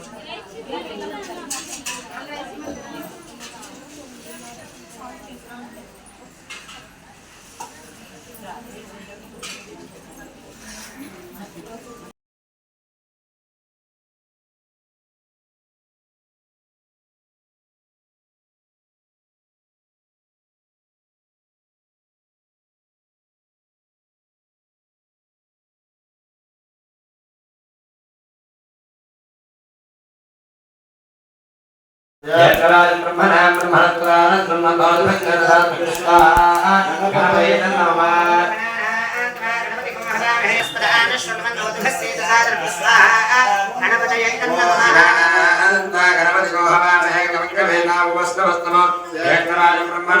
Gracias. జయరాజ బ్రహ్మణ బ్రహ్మణత్రాన గణపతి గోహవామహే గమగ్రమేనామస్తమస్తమ జయరాజ బ్రహ్మణ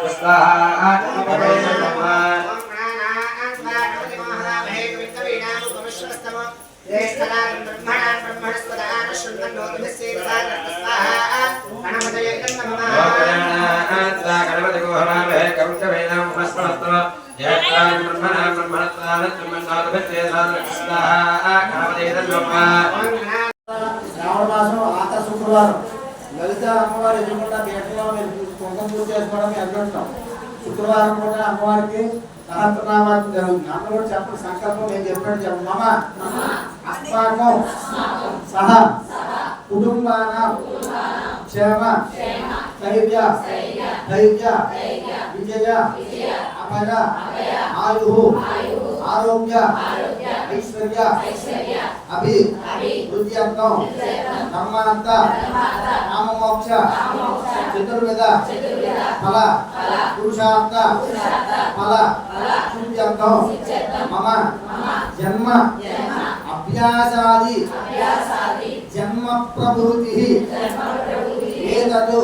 శుక్రవారం పూట అమ్మవారికి సహస్రనామాలు జరుగుతుంది అమ్మ కూడా చెప్పిన సంకల్పం నేను చెప్పినట్టు చెప్పండి. మమ అస్మాకం సహ కుటుంబాన క్షేమ ధైర్య ధైర్య విజయ అభయ ఆయు ఆరోగ్య ఐశ్వర్య అభి వృద్ధ్యర్థం బ్రహ్మానంత కామమోక్ష చతుర్విధ ఫల పురుషార్థ ఫల శుద్ధ్యర్థం మమ జన్మ అభ్యాసాది జన్మ ప్రభృతి ఏతదు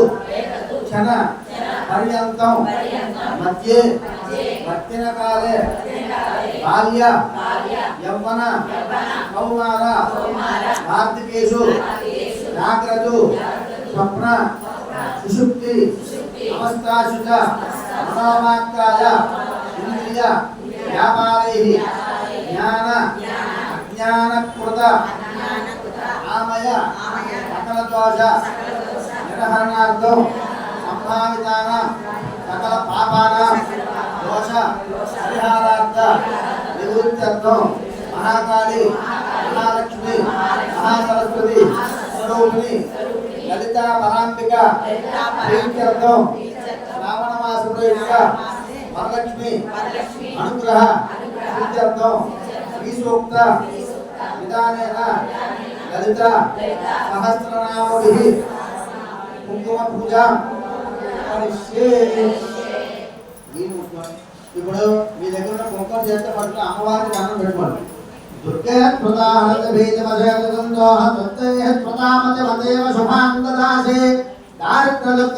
క్షణ పర్యంతం మధ్యే వర్తిన కాలే బాల్య యవ్వన కౌమార కార్తికేషు జాగ్రత్త స్వప్న సుషుప్తి అవస్థాశు చ ఇంద్రియ వ్యాపారై జ్ఞాన అజ్ఞానకృత ఆమయ సకల దోష నిర్హరణార్థం సంభావితాన సకల పాపాన దోష పరిహారార్థ నివృత్త్యర్థం మహాకాళి మహాలక్ష్మి మహాసరస్వతి స్వరూపిణి లలిత పరాంబిక ప్రీత్యర్థం శ్రావణ మాసంలో యొక్క వరలక్ష్మి అనుగ్రహ ప్రీత్యర్థం శ్రీ సూక్త విధానేన లలిత సహస్రనామోడి కుంకుమ పూజ ఇప్పుడు మీ దగ్గర ఉన్న కుంకుమ చేస్తే పట్ల అమ్మవారికి అన్నం పెట్టుకోండి. దుర్గే ప్రదాహత మదేవ శుభాంగదాసే దాసే దుఃఖ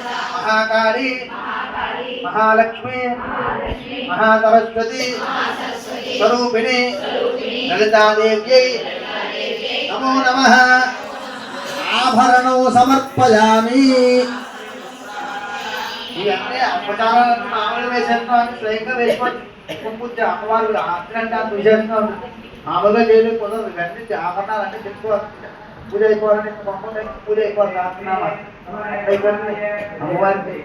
శ్రీకరంచ భూషణం ప్రతిగృహ్యత మహాకాళి మహాలక్ష్మి మహాసరస్వతి స్వరూపిణి లలితాదేవ్యై నమో నమ ఆభరణం సమర్పయామి ఇవన్నీ అపచారాలను మామూలు వేసేస్తున్నాం స్వయంగా వేసుకోవచ్చు ఎక్కువ పూజ అమ్మవారు ఆత్రంటే అంత విశేషంగా ఉంటుంది మామూలుగా చేయలేదు కుదరదు ఇవన్నీ ఆభరణాలు అన్నీ తెచ్చుకోవాలి పూజ అయిపోవాలని మొహం పూజ అయిపోవాలి రాస్తున్నామా అయిపోయింది అమ్మవారికి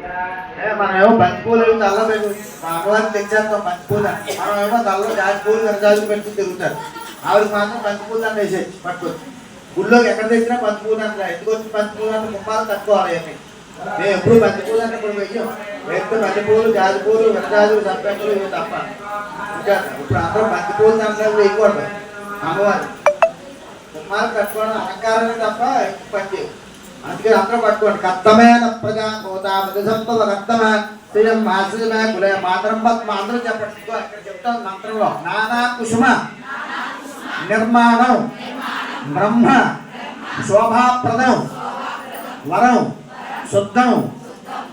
ఏమో బంతి పూలు అవి తల్ల పెట్టు మా అమ్మవారికి తెచ్చేస్తాం బంతి పూలు. మనమేమో ఏమో తల్ల జాతి పూలు విరజాజులు పెట్టుకుని తిరుగుతారు. ఆవిడకి మాత్రం బంతి పూలు అని వేసేది పట్టుకొచ్చి గుళ్ళోకి ఎక్కడ తెచ్చినా బంతి పూలు అంటే. ఎందుకు వచ్చి బంతి పూలు అంటే కుమ్మాలు తక్కువాలి అని మేము ఎప్పుడు బంతి పూలు అంటే ఇప్పుడు వెయ్యం. వేస్తే బంతి పూలు జాతి పూలు విరజాజులు సంపెంగులు ఇవి తప్ప. ఇంకా ఇప్పుడు అందరూ బంతి పూలు దాంట్లో వేయకూడదు. అమ్మవారు కుమ్మాలు కట్టుకోవడం అలంకారమే తప్ప పని చేయవు అందుకే అందరూ పట్టుకోండి. కర్తమైన ప్రజా కోతామతి సంపద కర్తమ. శ్రీయం మాశ్రమే కులే మాతరం పద్మ. అందరూ చెప్పండి. ఇదిగో ఇక్కడ చెప్తాం మంత్రంలో. నానా కుసుమ. నిర్మాణం. బ్రహ్మ. శోభాప్రదం. వరం. శుద్ధం.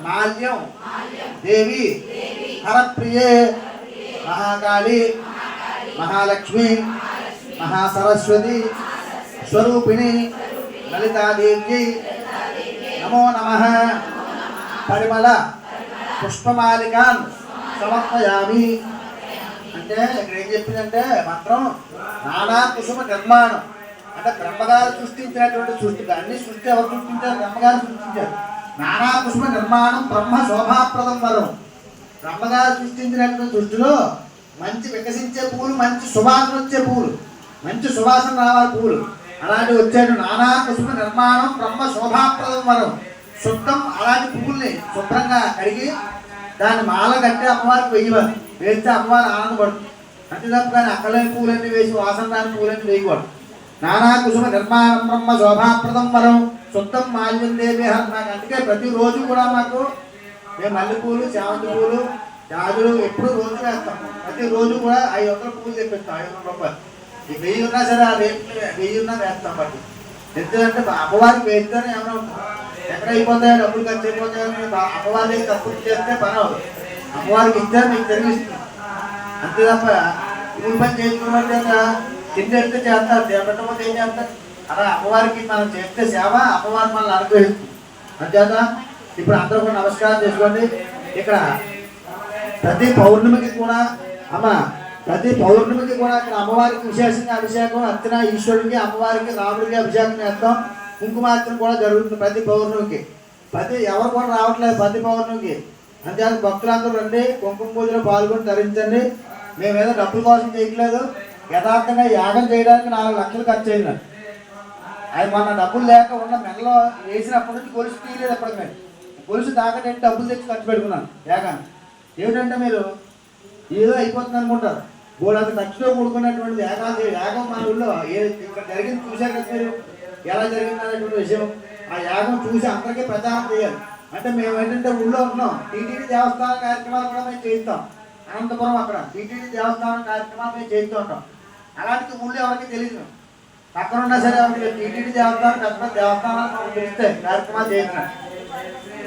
మాల్యం. దేవి. హరప్రియే. మహాకాళి. మహాలక్ష్మి. మహాసరస్వతి. స్వరూపిణి. లలితాదేవి. నమో నమ. పరిమళ. పుష్పమాలికాన్. సమర్పయామి. అంటే ఇక్కడ ఏం చెప్పిందంటే మంత్రం నానా కుసుమ నిర్మాణం అంటే బ్రహ్మగారు సృష్టించినటువంటి సృష్టి. అన్ని సృష్టి ఎవరు సృష్టించారు? బ్రహ్మగారు సృష్టించారు. నానా కుసుమ నిర్మాణం బ్రహ్మ శోభాప్రదం వరం బ్రహ్మగారు సృష్టించినటువంటి సృష్టిలో మంచి వికసించే పూలు మంచి సువాసన వచ్చే పూలు. మంచి సువాసన రావాలి పూలు. అలాంటి వచ్చాడు. నానా కుసుమ నిర్మాణం బ్రహ్మ శోభాప్రదం వరం. శుద్ధం అలాంటి పువ్వుల్ని శుభ్రంగా కడిగి దాన్ని మాల కట్టి అమ్మవారికి వెయ్యవాలి వేస్తే అమ్మవారు ఆనందపడుతుంది అంతే తప్ప కానీ అక్కలేని పూలన్నీ వేసి వాసన రాని పూలన్నీ వేయకూడదు. నానా కుసుమ నిర్మాణం బ్రహ్మ శోభాప్రదం వరం. శుద్ధం మాల్యం దేవి నాకు అందుకే ప్రతిరోజు కూడా మాకు మేము మల్లెపూలు చామంతి పూలు జాజులు ఎప్పుడు రోజు వేస్తాము ప్రతిరోజు కూడా ఐదు వందల పూలు తెప్పిస్తాం. ఐదు వందల రూపాయలు. వెయ్యి ఉన్నా సరే ఆ రేపు వెయ్యి ఉన్నా వేస్తాం బట్టి ఎందుకంటే మా అమ్మవారికి వేస్తేనే ఏమైనా ఉంటుంది. ఎక్కడ అయిపోతాయో డబ్బులు ఖర్చు అయిపోతాయని బా- అమ్మవారికి తప్పులు చేస్తే పని అవ్వదు. అమ్మవారికి ఇచ్చారు మీకు తెలివిస్తుంది అంతే తప్ప కూలి పని చేసుకున్నట్టే తిండి ఎడితే చేస్తారు చేపట్టకపోతే ఏం చేస్తారు? అలా అమ్మవారికి మనం చేస్తే సేవ అమ్మవారి మనల్ని అనుగ్రహిస్తుంది. అంతేత ఇప్పుడు అందరూ కూడా నమస్కారం చేసుకోండి. ఇక్కడ ప్రతి పౌర్ణమికి కూడా అమ్మ ప్రతి పౌర్ణమికి కూడా ఇక్కడ అమ్మవారికి విశేషంగా అభిషేకం అర్చన ఈశ్వరుడికి అమ్మవారికి రాముడికి అభిషేకం చేస్తాం. కుంకుమార్చన కూడా జరుగుతుంది ప్రతి పౌర్ణమికి. ప్రతి ఎవరు కూడా రావట్లేదు ప్రతి పౌర్ణమికి. అంతేకాదు భక్తులందరూ రండి కుంకుమ పూజలో పాల్గొని ధరించండి. మేము ఏదో డబ్బుల కోసం చేయట్లేదు. యథార్థంగా యాగం చేయడానికి నాలుగు లక్షలు ఖర్చు అయినా అది మన డబ్బులు లేక ఉన్న మెడలో వేసినప్పటి నుంచి గొలుసు తీయలేదు ఎప్పటికి మేము గొలుసు దాకటంటే డబ్బులు తెచ్చి ఖర్చు పెట్టుకున్నాను యాగాన్ని ఏమిటంటే మీరు ఏదో అయిపోతుంది అనుకుంటారు. గోడంత ఖర్చుతో కూడుకున్నటువంటి యాగాలు చేయ- యాగం మన ఊళ్ళో ఏ ఇక్కడ జరిగింది చూశారు కదా మీరు? ఎలా జరిగింది అనేటువంటి విషయం. ఆ యాగం చూసి అందరికీ ప్రచారం చేయాలి. అంటే మేము ఏంటంటే ఊళ్ళో ఉన్నాం. టీటీడీ దేవస్థానం కార్యక్రమాలు కూడా మేము చేయిస్తాం. అనంతపురం అక్కడ. టీటీడీ దేవస్థానం కార్యక్రమాలు మేము చేయిస్తూ ఉంటాం. అలాంటి ఊళ్ళో ఎవరికి తెలియదు. పక్కన ఉన్నా సరే ఎవరికి టీటీడీ దేవస్థానం పెద్ద దేవస్థానాలు మనకు కార్యక్రమాలు చేయించిన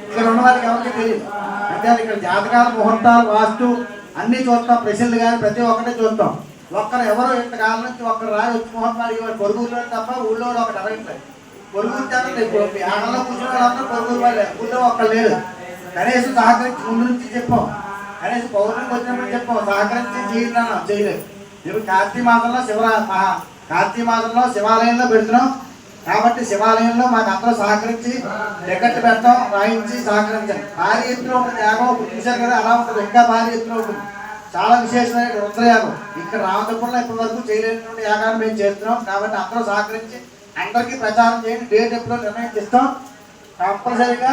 ఇక్కడ ఉన్న వాళ్ళకి ఎవరికి తెలియదు. అంటే ఇక్కడ జాతకాలు ముహూర్తాలు వాస్తు అన్నీ చూస్తాం ప్రశ్నలు కానీ ప్రతి ఒక్కటే చూస్తాం. ఒక్కరు ఎవరు ఇంతకాలం నుంచి ఒక్కరు రాయి వచ్చిమోహన్ ముహూర్తం అడిగేవాడు పొరుగురులో తప్ప ఊళ్ళో ఒకటి అడగట్లేదు. పొరుగురు చేత ఇప్పుడు ఆటలో కూర్చున్న వాళ్ళందరూ పొరుగురు వాళ్ళే ఊళ్ళో ఒక్కరు లేరు. కనీసం సహకరించి ముందు నుంచి చెప్పాం. కనీసం పౌర్ణమికి వచ్చినప్పుడు చెప్పాం. సహకరించి చేయడం చేయలేదు. ఇప్పుడు కార్తీక మాసంలో శివరా మహా కార్తీక మాసంలో శివాలయంలో పెడుతున్నాం. కాబట్టి శివాలయంలో మాకు అందరూ సహకరించి టికెట్ పెట్టడం రాయించి సహకరించండి భారీ ఎత్తులో ఉంటుంది యాగం చూశారు కదా అలా ఉంటుంది. ఇంకా భారీ ఎత్తులో ఉంటుంది. చాలా విశేషమైన రుద్రయాగం. ఇక్కడ రామతపురంలో ఇప్పటి వరకు చేయలేనటువంటి యాగాన్ని మేము చేస్తున్నాం. కాబట్టి అందరూ సహకరించి అందరికీ ప్రచారం చేయండి. డేట్ ఎప్పుడో నిర్ణయించిస్తాం కంపల్సరీగా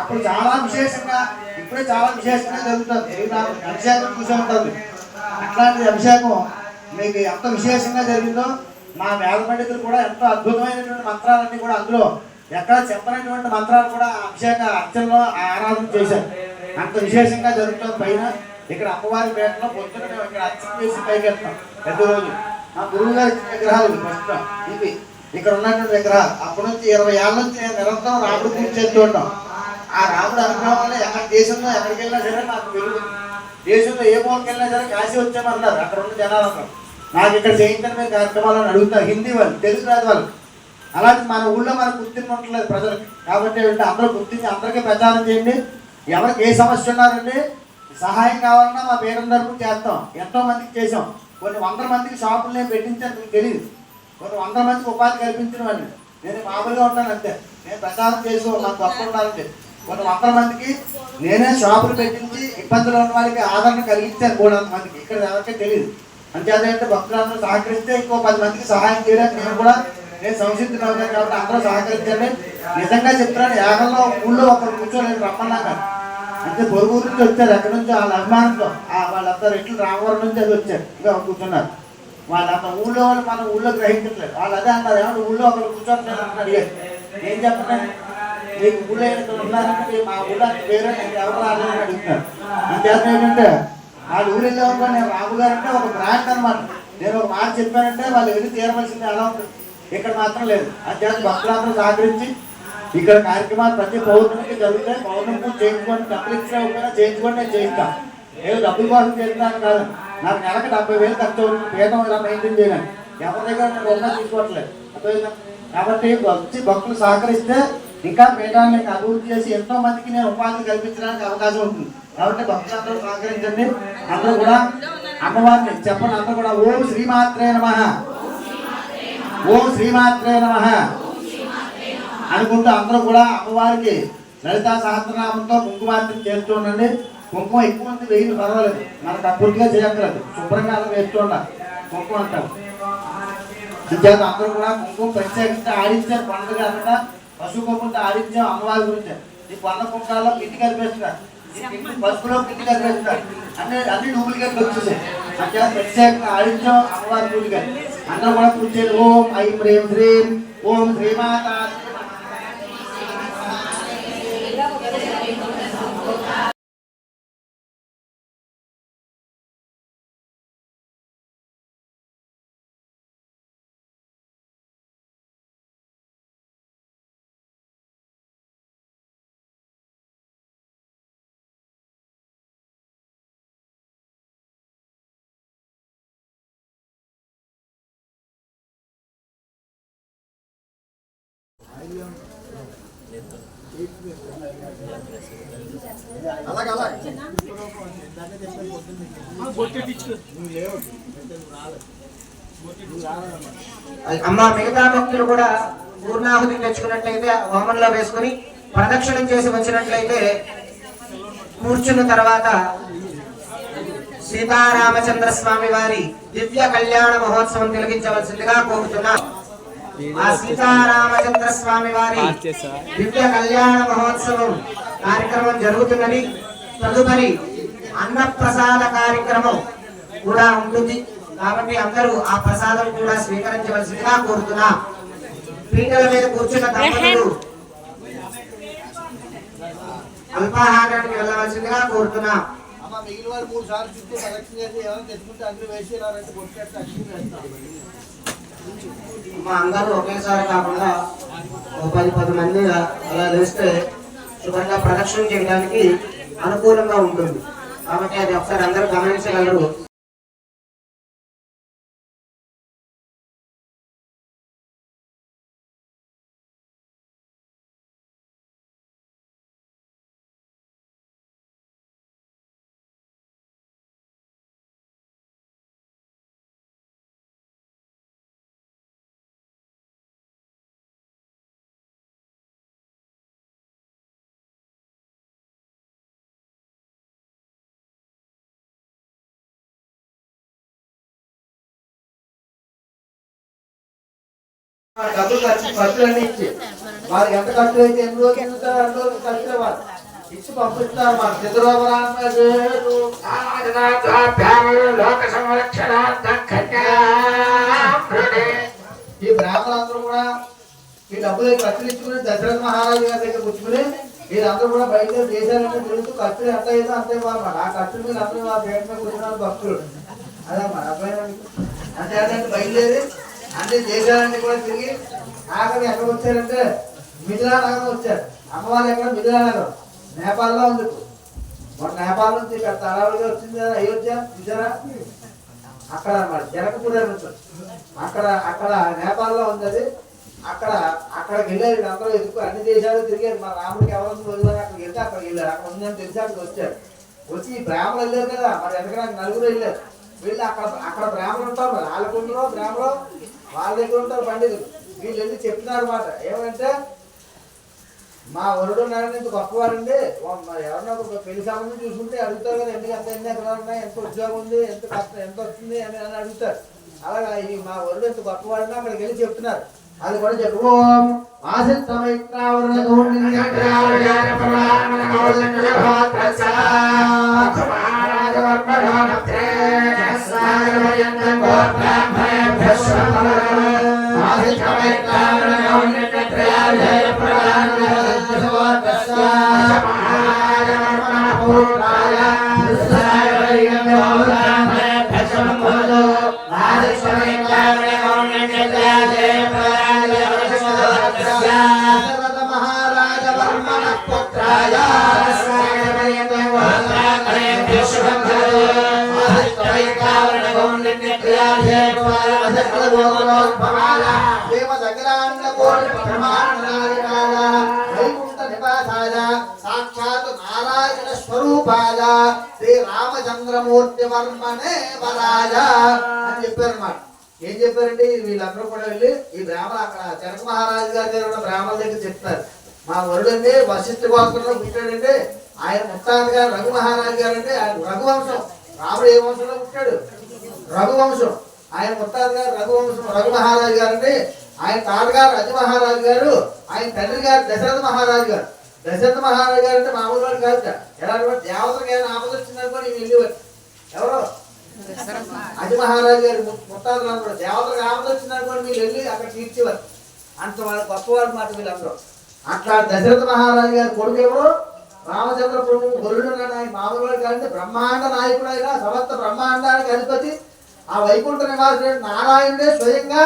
అప్పుడు చాలా విశేషంగా ఇప్పుడే చాలా విశేషంగా జరుగుతుంది. అభిషేకం చూసే ఉంటుంది. అట్లాంటి అభిషేకం మీకు ఎంత విశేషంగా జరిగిందో మా వేద పండితులు కూడా ఎంతో అద్భుతమైనటువంటి మంత్రాలన్నీ కూడా అందులో ఎక్కడ చెప్పనటువంటి మంత్రాలు కూడా అభిషేక అర్చనలో ఆరాధన చేశారు. అంత విశేషంగా జరుగుతుంది పైన ఇక్కడ అమ్మవారి పేటలో పొద్దున్న మేము ఇక్కడ అర్చన చేసి పైకి వెళ్తాం. ప్రతి రోజు. మా గురువు గారి విగ్రహాలు ఫస్ట్. ప్రస్తుతం ఇవి. ఇక్కడ ఉన్నటువంటి విగ్రహాలు. అప్పటి నుంచి ఇరవై ఏళ్ళ నుంచి నేను నిరంతరం రాముడు పూజ చేస్తూ ఉంటాం. ఆ రాముడు అనుగ్రహం వల్ల ఎక్కడ దేశంలో ఎక్కడికి వెళ్ళినా సరే నాకు వెలుగు దేశంలో ఏ మూలకి వెళ్ళినా సరే కాశీ వచ్చామన్నారు. అక్కడ ఉన్న జనాలు అన్నారు నాకు ఇక్కడ చేయించండి మీరు కార్యక్రమాలను అడుగుతారు హిందీ వాళ్ళు తెలుగు రాదు వాళ్ళు. అలాంటి మన ఊళ్ళో మనకు గుర్తింపు ఉండలేదు ప్రజలకు. కాబట్టి ఏంటంటే అందరూ గుర్తించి అందరికీ ప్రచారం చేయండి. ఎవరికి ఏ సమస్య ఉన్నారండి సహాయం కావాలన్నా మా పేరు చేస్తాం. ఎంతో మందికి చేసాం కొన్ని వందల మందికి షాపులు నేను పెట్టించాను మీకు తెలియదు కొన్ని వందల మందికి ఉపాధి కల్పించిన వాడిని నేను మామూలుగా ఉంటాను అంతే. నేను ప్రచారం చేసి నాకు తప్పు ఉండాలంటే. కొన్ని వందల మందికి నేనే షాపులు పెట్టించి ఇబ్బందులు ఉన్న వారికి ఆదరణ కలిగించాను కూడా మందికి. ఇక్కడ ఎవరికీ తెలియదు అంతేదే అంటే భక్తులందరూ సహకరిస్తే ఇంకో పది మందికి సహాయం చేయడానికి నేను కూడా నేను సంసిద్ధులు అవుతాను కాబట్టి అందరూ సహకరించండి. నిజంగా చెప్తున్నాను యాగంలో ఊళ్ళో ఒకరు కూర్చోలేదు రమ్మన్నాక అంటే పొరుగు నుంచి వచ్చారు ఎక్కడి నుంచి వాళ్ళ అభిమానంతో. ఆ వాళ్ళంతా రెట్లు రామవరం నుంచి అది వచ్చారు. ఇంకా కూర్చున్నారు. వాళ్ళంతా ఊళ్ళో వాళ్ళు మన ఊళ్ళో గ్రహించట్లేదు. వాళ్ళు అదే అన్నారు ఏమన్నా ఊళ్ళో ఒకరు కూర్చోట్లేదు అని ఏం చెప్పండి? మీకు ఊళ్ళో ఉన్నారంటే మా ఊళ్ళో వేరే పేరు ఎవరు రాలేదని అడుగుతున్నారు. అంతేత ఏంటంటే ఆ ఊరు వెళ్ళేవారు నేను రాము గారు అంటే ఒక బ్రాండ్ అనమాట నేను ఒక మాట చెప్పానంటే వాళ్ళు వెళ్ళి తీరవలసింది ఎలా ఉంటుంది. ఇక్కడ మాత్రం లేదు. అంతేత భక్తులందరూ సహకరించి ఇక్కడ కార్యక్రమాలు ప్రతి పౌర్ణమికి జరుగుతాయి. పౌర్ణమి పూజ చేయించుకోండి. డబ్బులు ఇచ్చినా ఇవ్వకపోయినా చేయించుకోండి నేను చేయిస్తాను ఏదో డబ్బుల కోసం చేస్తున్నాను కాదు. నాకు నెలకు డెబ్బై వేలు ఖర్చు అవుతుంది. పేదం ఇలా మెయింటైన్ చేయడానికి ఎవరి దగ్గర నేను రూపాయి తీసుకోవట్లేదు. అర్థమైందా? కాబట్టి వచ్చి భక్తులు సహకరిస్తే ఇంకా పేదాన్ని అభివృద్ధి చేసి ఎంతో మందికి నేను ఉపాధి కల్పించడానికి అవకాశం ఉంటుంది. కాబట్టి భక్తులందరూ సహకరించండి. అందరూ కూడా అమ్మవారిని చెప్పండి. అందరూ కూడా ఓం శ్రీమాత్రే నమ. ఓం శ్రీమాత్రే నమ. అనుకుంటూ అందరూ కూడా అమ్మవారికి లలితా సహస్రనామంతో కుంకుమార్చన చేస్తూ ఉండండి. కుంకుమ ఎక్కువ మంది వేయలు పర్వాలేదు. మనకు అప్పటికే చేయక్కర్లేదు. శుభ్రంగా అలా వేస్తూ ఉండాలి. కుంకుమ అంటారు. అంచేత అందరూ కూడా కుంకుమ ప్రత్యేకంగా ఆడించారు. పండుగ అనగా పశు కుంకుమతో ఆడించాం అమ్మవారి గురించి. ఈ పండ కుంకాల్లో పిండి కలిపేస్తున్నారు. పసుపులో పిండి కలిపేస్తున్నారు అన్ని అన్ని డూప్లికేట్ వచ్చేసాయి. అంచేత ప్రత్యేకంగా ఆడించాం. అమ్మవారి పూజగా అందరూ కూడా పూజ ఓం ఐ ప్రేమ్ శ్రీం. ఓం శ్రీమాత అమ్మ మిగతా భక్తులు కూడా పూర్ణాహుతి తెచ్చుకున్నట్లయితే హోమంలో వేసుకుని ప్రదక్షిణం చేసి వచ్చినట్లయితే కూర్చున్న తర్వాత సీతారామచంద్ర స్వామి వారి దివ్య కళ్యాణ మహోత్సవం తిలకించవలసిందిగా కోరుతున్నా. ఆ సీతారామచంద్ర స్వామి వారి దివ్య కళ్యాణ మహోత్సవం కార్యక్రమం జరుగుతున్నది. తదుపరి అన్నప్రసాద కార్యక్రమం కూడా ఉంటుంది. కాబట్టి అందరూ ఆ ప్రసాదం కూడా స్వీకరించవలసిందిగా కోరుతున్నా. పీటల మీద కూర్చున్న దంపతులు అల్పాహారానికి వెళ్ళవలసిందిగా కోరుతున్నా. అమ్మ మిగిలిన వారు మూడు సార్లు చుట్టూ కలెక్షన్ చేసి ఏమైనా తెచ్చుకుంటే అన్ని వేసేయాలంటే కొట్టేస్తే అన్ని మా అందరూ ఒకేసారి కాకుండా ఓ పది పది మంది అలా వేస్తే శుభ్రంగా ప్రదక్షిణ చేయడానికి అనుకూలంగా ఉంటుంది. కాబట్టి అది ఒకసారి అందరూ గమనించగలరు. ఖర్చులన్నీ ఇచ్చి వారికి ఎంత ఖర్చు అయితే ఎన్ని రోజులు ఇస్తారో అన్ని రోజులు ఇచ్చి పంపిస్తారు మన చంద్రబాబు లోక అందరూ కూడా ఈ డబ్బులు ఖర్చులు ఇచ్చుకుని దశరథ మహారాజు గారి దగ్గర కూర్చుకుని వీళ్ళందరూ కూడా బయట దేశాలన్నీ తిరుగుతూ ఖర్చులు ఎంత అయిందో అంతే వాళ్ళ ఆ ఖర్చులు మీరు అందరూ ఆ పేట మీద కూర్చున్నారు భక్తులు మన అబ్బాయి అంటే అదే బయలుదేరి అన్ని దేశాలన్నీ కూడా తిరిగి ఆఖరి ఎక్కడ వచ్చారంటే మిథిలా నగరం వచ్చారు. అమ్మవారు ఎక్కడ? మిథిలా నగరం నేపాల్లో ఉంది ఇప్పుడు. మొన్న నేపాల్ నుంచి ఇక్కడ తరాలుగా వచ్చింది కదా అయోధ్య చూసారా అక్కడ మరి జనకపూర్ అని అక్కడ అక్కడ నేపాల్లో ఉంది అది. అక్కడ అక్కడికి వెళ్ళారు అందరూ. ఎందుకు? అన్ని దేశాలు తిరిగారు. మా రాముడికి ఎవరు వెళ్ళారు అక్కడికి వెళ్తే అక్కడికి వెళ్ళారు. అక్కడ ఉందని తెలిసి అక్కడికి వచ్చారు. వచ్చి బ్రాహ్మణులు వెళ్ళారు కదా. మరి ఎందుకంటే నలుగురు వెళ్ళారు? వెళ్ళి అక్కడ అక్కడ బ్రాహ్మణులు ఉంటారు మరి. వాళ్ళకు బ్రాహ్మణులు? వాళ్ళ దగ్గర ఉంటారు పండితులు. వీళ్ళు వెళ్ళి చెప్తున్నారు మాట? ఏమంటే మా వరుడు నారాయణ ఇంత గొప్పవారండి మరి ఎవరన్నా ఒక పెళ్ళి సంబంధం చూసుకుంటే అడుగుతారు కదా ఎందుకు ఎంత ఎన్ని ఎకరాలు ఉన్నాయి ఎంత ఉద్యోగం ఉంది ఎంత కష్టం ఎంత వస్తుంది అని అని అడుగుతారు. అలాగా ఈ మా వరుడు ఎంత గొప్పవాడిని అక్కడికి వెళ్ళి చెప్తున్నారు. అది కూడా చెప్పు ఓం ఆసిత్ మహారాజ సాక్షాత్ నారాయణ స్వరూపాయ శ్రీ రామచంద్రమూర్తి వర్మనే వరాజ అని చెప్పారు అన్నమాట ఏం చెప్పారంటే వీళ్ళందరూ కూడా వెళ్ళి ఈ బ్రాహ్మణ అక్కడ జనక మహారాజు గారి దగ్గర ఉన్న దగ్గర చెప్తారు. మా వరుడండి వశిష్ఠ గోత్రంలో పుట్టాడండి ఆయన ముత్తాత గారు రఘు మహారాజు గారు అంటే ఆయన రఘువంశం. రాముడు ఏ వంశంలో పుట్టాడు? రఘువంశం. ఆయన ముత్తాత గారు రఘువంశం రఘు మహారాజు గారు అంటే ఆయన తాతగారు రజ మహారాజు గారు ఆయన తండ్రి గారు దశరథ మహారాజు గారు. దశరథ మహారాజు గారు అంటే మామూలు వాడు కాదు ఎలా దేవతలకు ఏమైనా ఆపద వచ్చిందనుకో నేను వెళ్ళేవారు. ఎవరు? అజ మహారాజు గారు ము- ముత్తాతలు అందరూ దేవతలకు ఆపద వచ్చిందనుకోండి మీరు వెళ్ళి అక్కడ తీర్చేవారు. అంత వాళ్ళ గొప్పవాళ్ళు మాట వీళ్ళందరూ. అట్లా దశరథ మహారాజు గారి కొడుకు ఎవరు? రామచంద్ర ప్రభు గొరుడు ఆయన మామూలు వాడు కాదంటే బ్రహ్మాండ నాయకుడు అయినా సమస్త బ్రహ్మాండానికి అధిపతి ఆ వైకుంఠ నివాసుడు నారాయణుడే స్వయంగా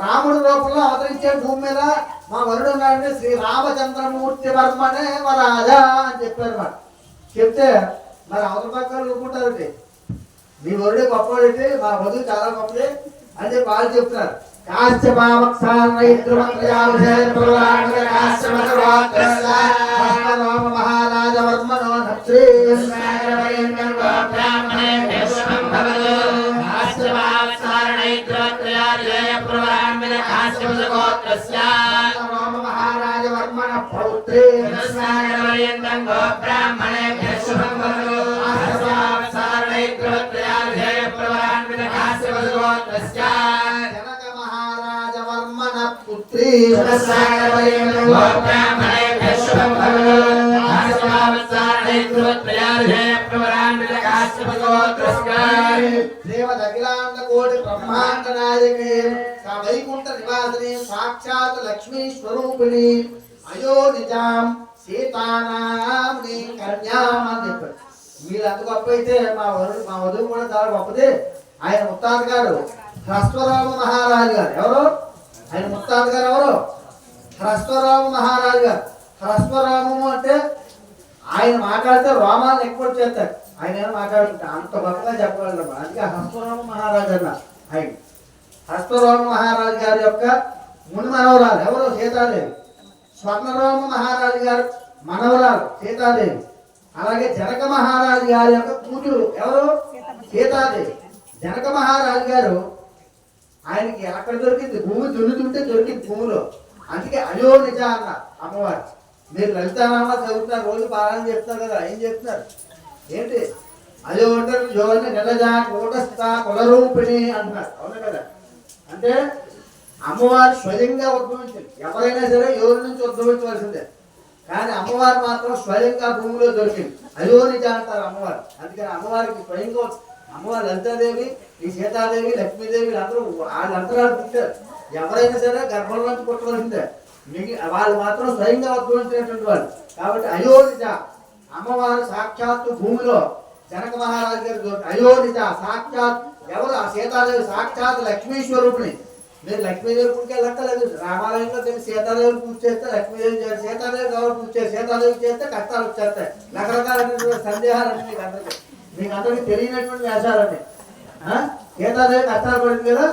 రాముడి రూపంలో అవతరించే భూమి మీద మా వరుడు ఉన్నాడంటే శ్రీ రామచంద్రమూర్తి వర్మనే వరాజా అని చెప్పారు మాట. చెప్తే మరి అవతల పక్కన ఊరుకుంటారండి. మీ వరుడే గొప్పవాడైతే మా వధువు చాలా గొప్పది అని చెప్పి వాళ్ళు చెప్తున్నారు. రామ మహా రామ మహారాజ వర్మణ పౌత్రే జనక మహారాజ వర్మణ పుత్రీ దేవ అఖిలాండ కోటి బ్రహ్మాండ నాయకి వైకుంఠ నివాసిని సాక్షాత్ లక్ష్మీ స్వరూపిణి అయో నిజాం సీతానాంని కన్యాం అని మీరు అంత గొప్ప అయితే మా వరుడు మా వధువు కూడా చాలా గొప్పది. ఆయన ముత్తాత గారు హ్రస్వరామ మహారాజు గారు. ఎవరు? ఆయన ముత్తాత గారు ఎవరు? హ్రస్వరామ మహారాజు గారు. హ్రస్వరామము అంటే ఆయన మాట్లాడితే రోమాలను ఎక్కువ చేస్తారు. ఆయన ఏమో మాట్లాడుతుంటే అంత గొప్పగా చెప్పగలరు అందుకే హస్తరామ మహారాజు అన్న ఆయన హస్తరామ మహారాజు గారి యొక్క ముని మనవరాలు ఎవరు సీతాదేవి. స్వర్ణరామ మహారాజు గారు మనవరాలు సీతాదేవి. అలాగే జనక మహారాజు గారి యొక్క కూతురు ఎవరు? సీతాదేవి. జనక మహారాజు గారు ఆయనకి అక్కడ దొరికింది? భూమి దున్నుతుంటే దొరికింది భూమిలో. అందుకే అయోనిజ అన్న అమ్మవారు. మీరు లలితానామా చదువుతున్నారు రోజు పారాయణ చేస్తున్నారు కదా ఏం చెప్తున్నారు ఏంటి? అదే ఉంటారు జోని నిలజ కూటస్థ కులరూపిణి అంటున్నారు. అవునా కదా? అంటే అమ్మవారు స్వయంగా ఉద్భవించింది ఎవరైనా సరే ఎవరి నుంచి ఉద్భవించవలసిందే. కానీ అమ్మవారు మాత్రం స్వయంగా భూమిలో దొరికింది. అయ్యో నిజ అంటారు అమ్మవారు? అందుకని అమ్మవారికి స్వయంగా అమ్మవారు లలితాదేవి ఈ సీతాదేవి లక్ష్మీదేవి అందరూ వాళ్ళంతరాలు పుట్టారు. ఎవరైనా సరే గర్భంలో నుంచి పుట్టవలసిందే. వాళ్ళు మాత్రం స్వయంగా ఉద్భవించినటువంటి వాళ్ళు. కాబట్టి అయోనిజ అమ్మవారు సాక్షాత్తు భూమిలో జనక మహారాజు గారి దొరికి అయోనిజ సాక్షాత్ ఎవరు? ఆ సీతాదేవి సాక్షాత్ లక్ష్మీ స్వరూపిణి మీరు లక్ష్మీదేవి పూజకి వెళ్ళక్కర్లేదు. రామాలయంలో తెలిసి సీతాదేవి పూజ చేస్తే లక్ష్మీదేవి చేస్తే సీతాదేవి ఎవరు పూజ చేస్తే సీతాదేవి చేస్తే కష్టాలు వచ్చేస్తాయి. రకరకాలైనటువంటి సందేహాలన్నీ మీకు అందరికీ మీకు అందరికీ తెలియనటువంటి వేషాలన్నీ. సీతాదేవి కష్టాలు పడింది కదా?